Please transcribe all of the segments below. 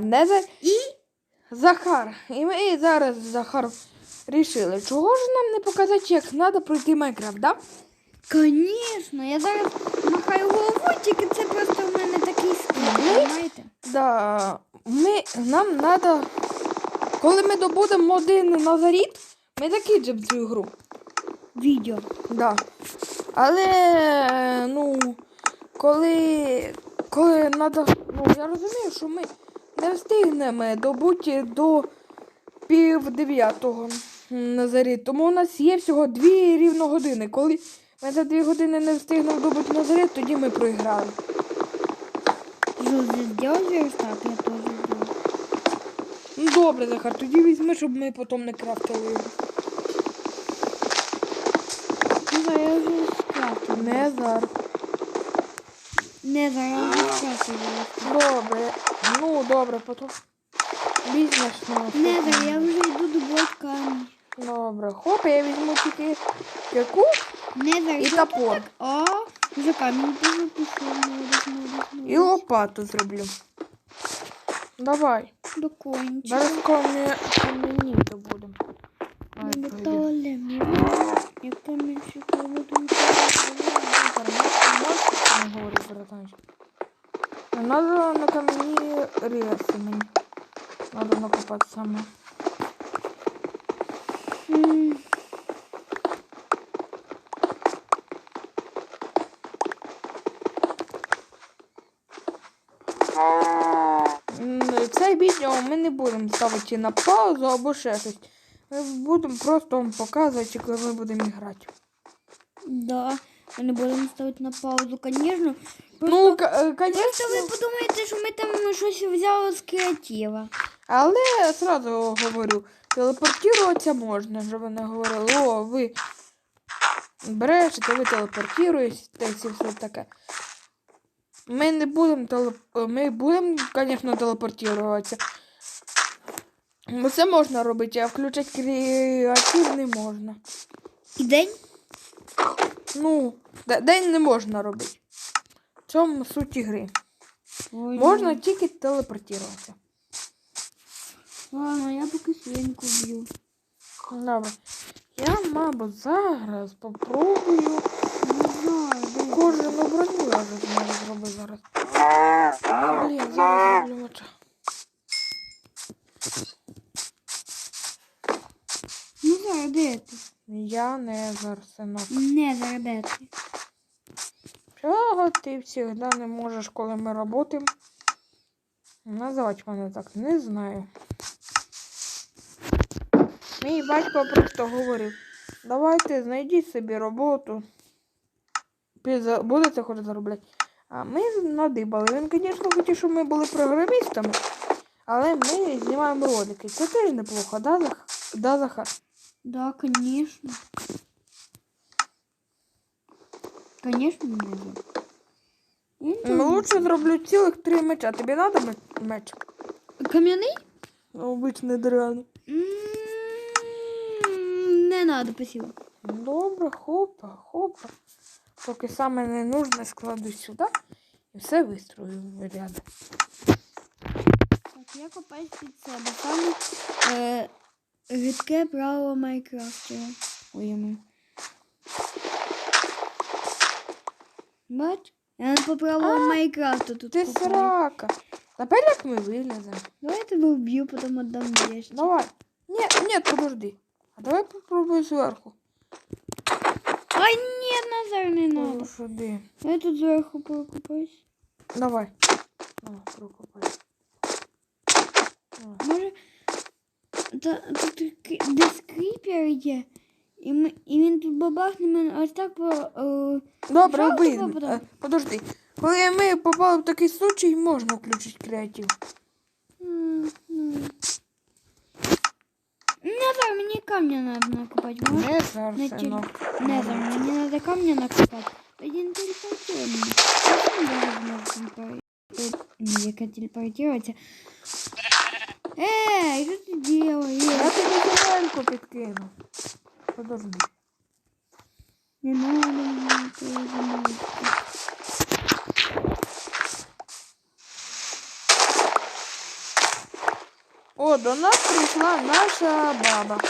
Незер І Захар. І ми зараз з Захаром рішили, чого ж нам не показати, як треба пройти Майнкрафт, да? Звісно, я зараз махаю головою, тільки це просто в мене такий скіл. Да. Ми, нам треба, коли ми добудемо один Назаріт, ми закінчимо цю гру. Відео. Да. Але, ну, коли, коли надо, ну, я розумію, що ми не встигнемо добути до пів дев'ятого на зарі. Тому у нас є всього дві рівно години. Коли ми за дві години не встигнемо добути на зарі, тоді ми проіграли. Що, зробив верстак? Я теж зроблю. Ну добре, Захар, тоді візьми, щоб ми потім не крафтили його. Я вже скрафтив. Не зараз. Не, зараз я вже скрафтив. Добре. Ну, добре, потім. Візьмеш на. Не, зараз я вже йду добувати камінь. Добре, хоп, я візьму тільки яку Не, і топор. О, вже камінь дуже пішов. молодець, І лопату зроблю. Давай. До кончика. Зараз добудемо. Ай, Ми пойди. металем. Я камінчика буду Не говори, братанчик. Надо на камені рельси. Надо накопати саме. М, М, Це відео ми не будемо ставити на паузу або ще щось. Ми будемо просто вам показувати, коли ми будемо грати. Да, ми не будемо ставити на паузу, звісно. Ну, Просто ви конечно. подумаєте, що ми там щось взяли з креатива. Але я сразу говорю, телепортуватися можна, щоб ви не говорили, о, ви брешете, ви телепортуєтесь і все таке. Ми не будемо телеп... Ми будемо, звісно, телепортуватися. Бо це можна робити, а включати креатив не можна. І день? Ну, де- день не можна робити. В цьому суть ігри. Ой, Можна тільки телепортуватися. Ладно, я поки свинку б'ю. Добре. Я, мабуть, зараз попробую. Не знаю, де. Кожану броню я вже зможу зараз. Блін, зараз зроблю меча. Ну зараз де ти? Я не зараз, синок. Не зараз де ти. Чого ти завжди не можеш, коли ми працюємо? Називати мене так не знаю. Мій батько просто говорив, давайте знайдіть собі роботу. Будете хоч заробляти. А ми надибали. Він, звісно, хотів, щоб ми були програмістами, але ми знімаємо ролики. Це теж неплохо, да, Зах... да Захар? Да, конечно. Конечно, не нічого Ну, лучше зроблю цілих три меча. Тобі треба меч? Кам'яний? Обичний дерев'яний. М, Не надо, спасибо. Добре, хопа, хопа. Поки саме не нужне складу сюди і все вистрою в ряд. Так, я копаюсь під себе. Саме е, рідке правило Майнкрафтера. Ой. Бач? Я не по правилам А, Майнкрафту тут Ти копаю. срака. Тепер як ми виліземо? Давай я тебе вб'ю, потім отдам вещи. Давай. Ні, ні, подожди. А давай попробуй зверху. Ай, нет, Назар, не надо. Ну, сюди. Я тут зверху прокопаюсь. Давай. Давай, прокопай. Давай. Може, та, тут кі- десь кріпер є. І, ми, і він тут бабахне мене ось так по... Е, Добре, Що вбий. ти попадав? Е, Подожди. Коли ми попали в такий случай, можна включити креатив. м, ну. Назар, мені камня надо накопати. Може? Не зараз, Не тільки. синок. Назар, мені надо камня накопати. Тоді не телепортує мене. Я сам зараз можу телепортувати. Ні, яка телепортуватися. Ей, що ти делаєш? Я тобі земельку підкину. Подожди. Не надо мені твої замовити. О, до нас прийшла наша баба.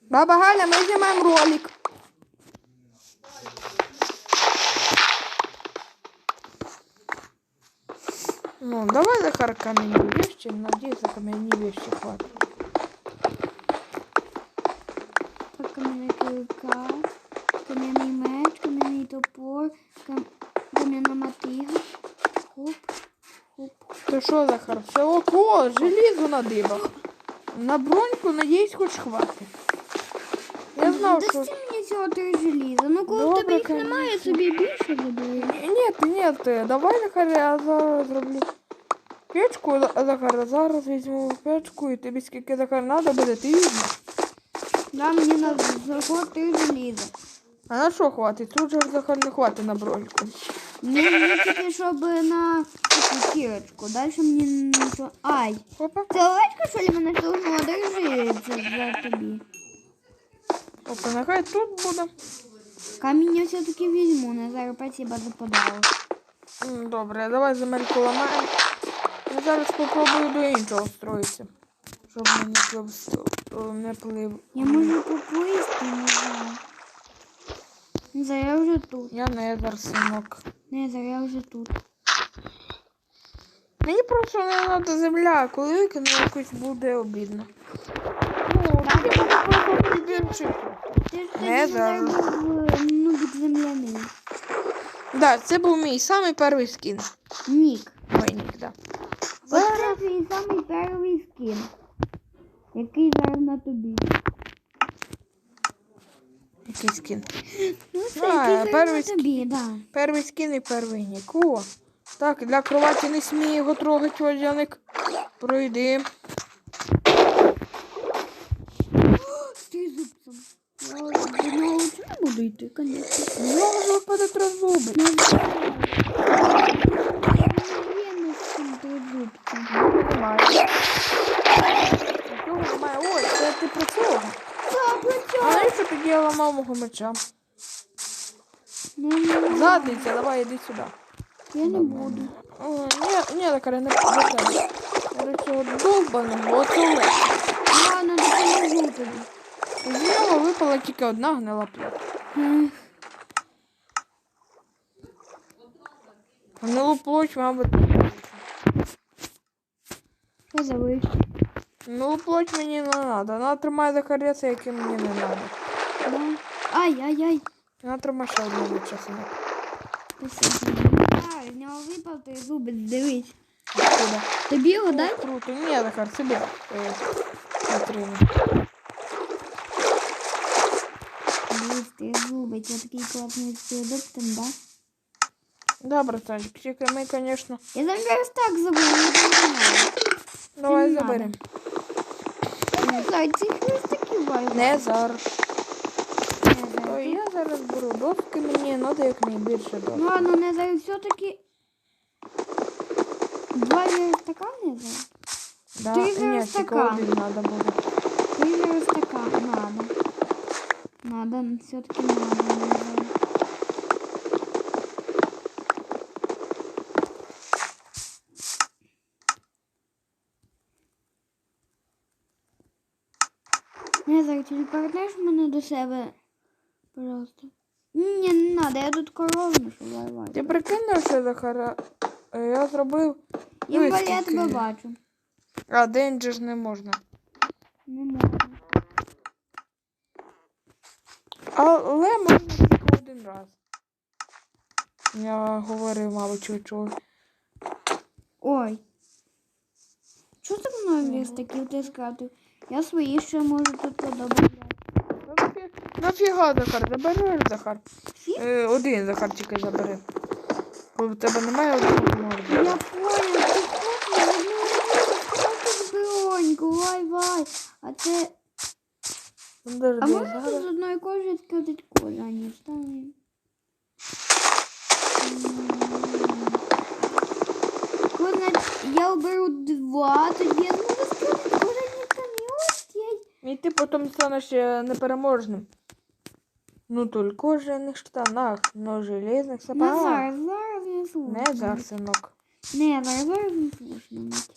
Баба Галя, ми знімаємо ролик. Ну, давай, Захар, каменные вещи. Надеюсь, каменные вещи хватит. Так, кам'яна килка, кам'яний меч, кам'яний топор, кам... кам'яна мотига. Хоп, хоп. Ты что, Захар, все ок, железо на дыбах. На броньку, надеюсь, хоть хватит. Я знав, що... Дасти мені цього три желіза. Ну, коли в Добре, тебе їх немає, конечно. собі більше забери. Нет, нет, давай, Захар, я зараз зроблю печку, Захар, зараз візьму печку, і тобі скільки, Захар, надо буде, ти візьмеш. Да, мені на заход желіза. А на що хватить? Тут же, Захар, не хватить на броньку. Мені тільки, щоб на кірочку. Далі мені нічого. Ай! Опа, Це овечка, що ли, мене штовхнула? Держи це за тобі. опа, нехай тут буде. Камінь я все-таки візьму. Назар, спасибо за подарок. Добре, давай земельку ламаємо. Я зараз спробую до іншого встроїтися. Щоб мені плив, не плив. Я можу поплисти, не знаю. Назар, я вже тут. Я не зараз синок. Назар, я вже тут. Мені просто не треба земля, коли викину якось буде обідно. Ну, підвірчити. Ти ж Не зараз. був е, земляний. Так, це був мій самий перший скін. Нік. Мой нік, да. Оце Зараз твій самий перший скін. Який зараз на тобі. який скін. Ну, це А, який зараз перший на скін. тобі, да. Перший скін і перший нік. О, так, для кроваті не смій його трогати, водяник. Пройди. Не буду йти, звісно. В нього ж випаде зуби. Не знаю. з цим тризубцем. Немає. Нічого немає. Ой, це ти про цього. А навіщо тоді я ламав мого меча? Не, не, не. Задниця, давай іди сюди. Я не буду. Ні, ні, так не буде. Я до цього довбаного оцього. Ладно, допоможу тобі. З нього випала тільки одна гнила плоть. Гнилу плоть, мабуть. Що за виш? Гнилу плоть мені не треба. Вона тримає закаряться, яке мені не треба. Да. Ай, ай, ай. Вона тримає ще одну часину. Спасибо. А, з нього випав тризубець, дивись. Откуда? Тобі його дай? Круто. Ні, Захар, собі. Е, Катрину. Дивись, тризубець, я такий класний з тризубцем, да? Да, братанчик, тільки ми, звісно. Я зараз так забуду, не знаю. Давай Не заберемо. Я не. Не зараз. Ой, я зараз беру доски, мені треба як найбільше Ну ладно, не знаю, все-таки два верстака не знаю. Да, ти ні, тільки верстака. один треба буде. Три верстака надо. Надо, все-таки надо. Не знаю. Не ти повернеш мене до себе, пожалуйста. Ні, не надо, я тут корову лай Ти прикинув, що Захара? Е, Я зробив. Я, Ой, я тебе бачу. А день же ж не можна. Не можу. Але можна тільки один раз. Я говорив, мабуть, чув чув. Ой. Що так много верстаків ти скатив? Я свої ще можу тут подобати. Ну, нафі- Нафіга, Захар, забереш, Захар. Е, один Захар тільки забери. В тебе немає одного можна. Я понял, ти хочеш броньку, вай вай. А це. А можна тут з одної кожи скатати кожу, а не вставимо? Я оберу два, тоді я зможу скатати кожані камінь. Ось я й- І ти потім станеш е, непереможним. Ну, только кожаних штанах, но железних сапогах. зараз, зараз не слушно. Не зараз, синок. Не, зараз, не слушно. мать.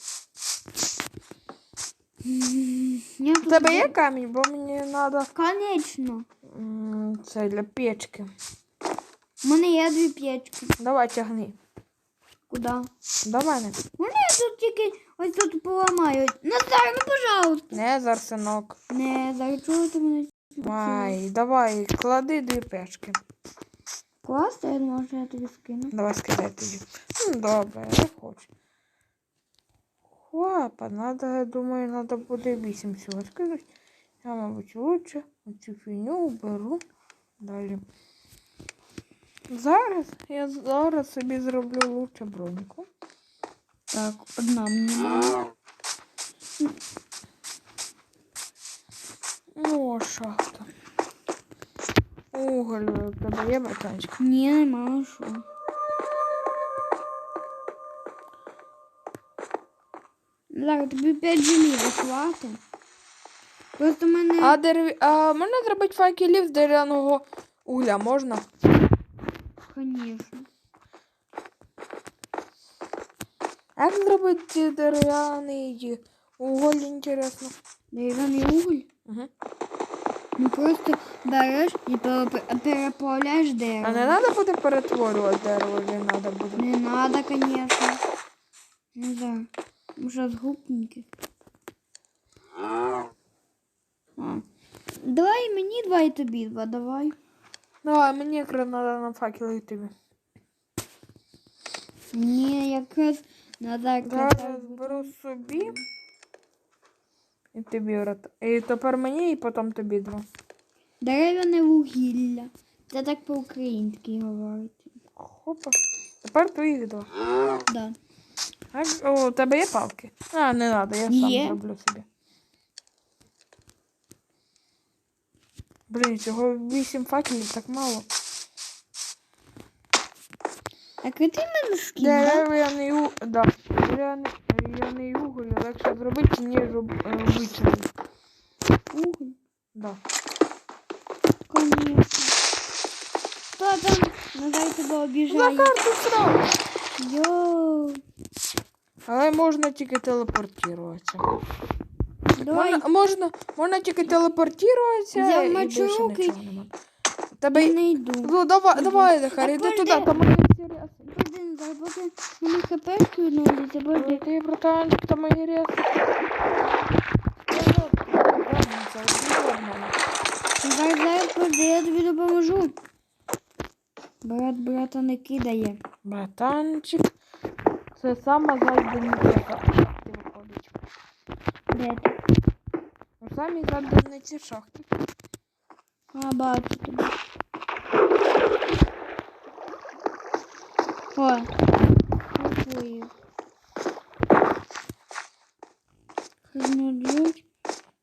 У тебе є камінь, бо мені треба Конечно. це для печки. У мене є дві п'ячки. Давай тягни. Куди? До мене. Вони тут тільки ось тут поламають. Назар, ну пожалуйста. Не зараз, синок. Не, зараз чого ти мене Ай, давай, клади дві печки. класти, я думала, що я тобі скину. Давай скидай тоді. Ну, добре, я хочу. Хлопа, надо, я думаю, надо буде вісім всього скинути. Я, мабуть, лучше цю фігню уберу. Далі. Зараз, я зараз собі зроблю лучше броньку. Так, одна мені. О, шахта. Уголь, у тебе є, братанчик? Ні, нема що. Зараз тобі 5 желіза хватить. Просто мене. А, дерев... а можна зробити факелів з дерев'яного угля, можна? Конечно. Як зробити дерев'яний уголь, інтересно? Дерев'яний уголь. Угу. Ну просто береш і переп- переплавляєш дерево. А не треба буде перетворювати дерево, чи треба буде? Не надо, конечно. Не знаю. Може згубники. Давай мені два і тобі два, давай. Давай, мені якраз треба на факели тобі. Ні, якраз надо Зараз беру собі. І тобі брат. І тепер мені, і потім тобі два. Дерев'яне вугілля. Це так по-українськи говорить. Хопа. Тепер твоїх два. Да. Так, о, у тебе є палки? А, не треба, я сам Є. зроблю собі. Блін, цього вісім факелів так мало. Так і ти мене скинь, да? Дерев'яний у... да. Дерев'яний уголь легше зробити, ніж об- е. Уголь. Да. Конечно. Хто там? Надай тебе обіжає. Захар, тут сразу. Йоу. Але можна тільки телепортуватися. Давай. Можна, можна, можна тільки телепортуватися. Взяв і мочу руки. нема. Тебе... Я не йду. Ну, давай, давай, Захар, А іди туди, там поки мені хп кинулися, пойди. Ти, братанчик, там мої інтереси. Зараз, зараз, пойди, я тобі допоможу. Брат брата не кидає. Братанчик, це сама зайдениця шахти виходить. Де ти? У самій зайдениці шахти. А, бачу тебе. О, купую. Хренодють.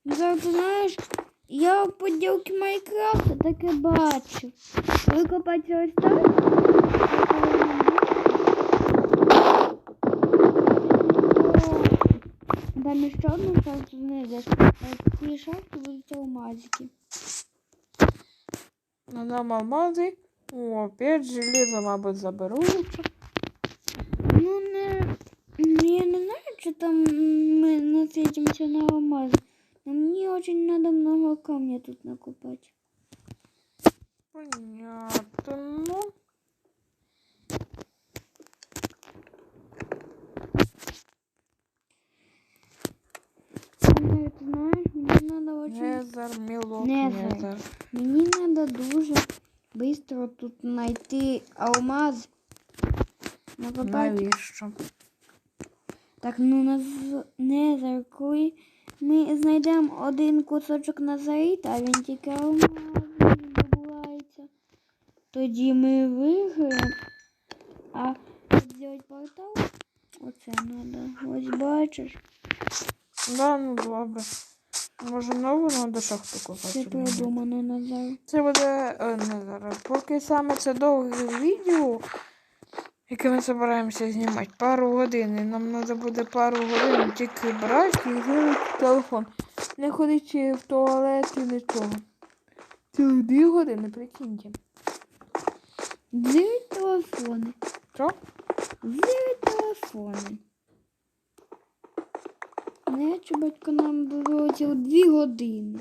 Ну, зараз ти знаєш, я в поділки Майнкрафта таке бачу. Викопати ось так. Там ще одну шахту знайдеш. А в цій шахті будуть алмазики. На нам алмази. О, опять железо, мабуть, заберу лучше. Там мы насытимся на алмаз. Но мне очень надо много камня тут накопать. Понятно. Ну, Ты знаешь, мне надо очень... Незер, мілок, Незер. незер. Мне надо дуже быстро тут найти алмаз. Навіщо? Так, ну наз... не заркуй. Ми знайдемо один кусочок назарит, а він тільки добувається. Тоді ми виграємо. А зробити портал? Оце треба. Ось бачиш. Да, ну добре. Може нову надо шахту Це купити? продумано Назар. Це буде е, не зараз. Поки саме це довге відео, яке ми збираємося знімати, пару годин. І нам треба буде пару годин тільки брати і грати телефон. Не ходити в туалет і нічого. Цілих дві години, прикиньте. Дзирить телефони. Що? Дзирить телефони. Наче батько нам вилетів дві години.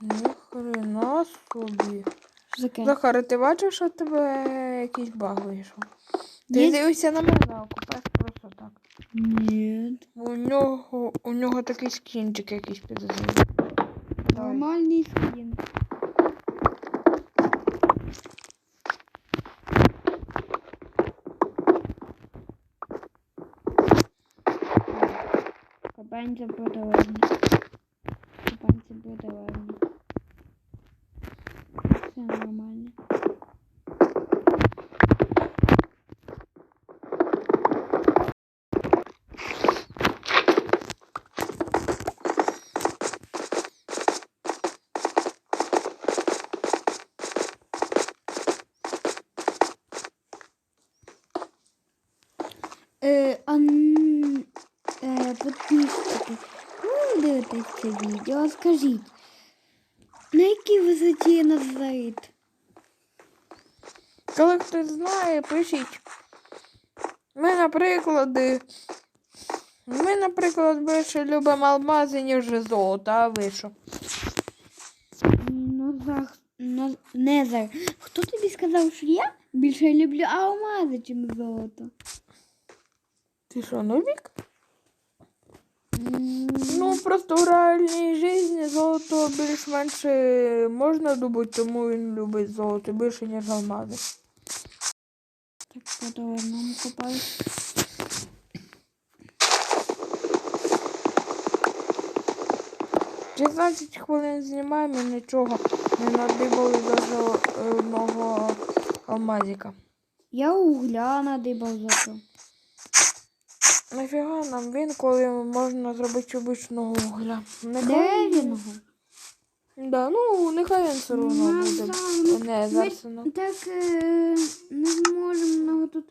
Ніхрена собі. Захар, ти бачиш, що тебе якийсь баг вийшов? Ти Ні. дивишся на мене, а купаєш просто так. Ні. У нього, у нього такий скінчик якийсь підозрілий. Давай. Нормальний скін. Кабанця протилежні. Кабанця протилежні. Все нормально. Підписчики, ви дивитесь це відео, скажіть, на якій висоті Назарит? Коли хтось знає, пишіть. Ми, наприклад, ми, наприклад, більше любимо алмази, ніж золото, а ви що? Назар, Наз- Незар, хто тобі сказав, що я більше люблю алмази, чим золото? Ти що, нубік? Ну, просто в реальній житті золото більш-менш е, можна добути, тому він любить золото більше, ніж алмази. Так, по-дорожному копаю. — 16 хвилин знімаємо і нічого не надибали навіть одного алмазика. Я угля надибав зато. Нафіга нам він, коли можна зробити обичного угля? Нехай... Дерев'яного. Да, ну нехай він все одно буде. Назар, Не, зараз воно. так е, не зможемо много тут.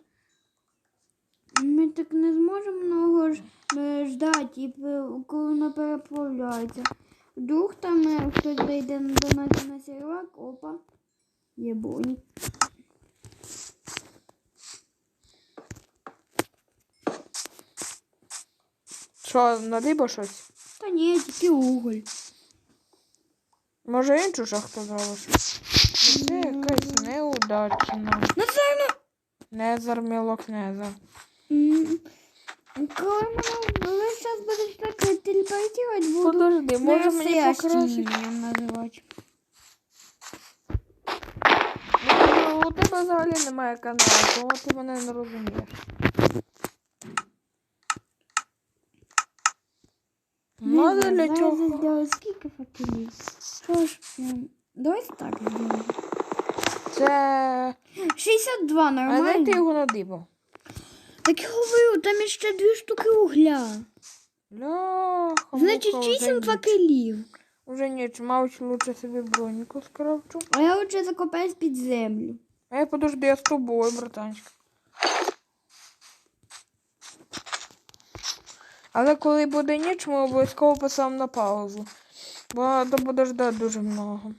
Ми так не зможемо много ж, е, ждати, і коли вона переправляється. Вдруг там е, хтось зайде до нас на сервак, опа. Єбонь. Що, надибо щось? Та ні, тільки уголь. Може іншу шахту? Ну, Це якась неудачна. Назар, Незар, мілок, незар. коли мене весь час будеш так телепортувати, буду Подожди, може мені покрасити? називати. Ну, у тебе взагалі немає каналу, тому ти мене не розумієш. А для Зараз зробила скільки факелів. Що ж, прям... Так зробимо. Це. 62 А де ти нормально. його надибав? Так я говорю, там ще дві штуки угля. Ляха, Значить, муха, вже 8 факелів. Уже ніч, мабуть, лучше собі броніку скрафчу. А я лучше закопаюсь під землю. А я подожди, я з тобою, братанчик. Але коли буде ніч, ми обов'язково поставимо на паузу. Бо то буде ждати дуже много.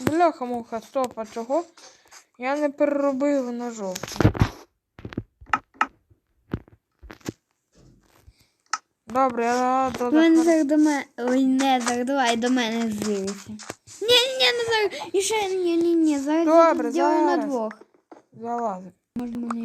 Бляха муха, стоп, а чого? Я не переробив на жовтий. Добре, я до Давай Захара- Назар до мене. Ой, не Назар, давай до мене зживися. Ні, ні, ні, Назар. І ще ні, ні, ні. Зараз Добре, зроблю на зараз. двох. залазив. Може мене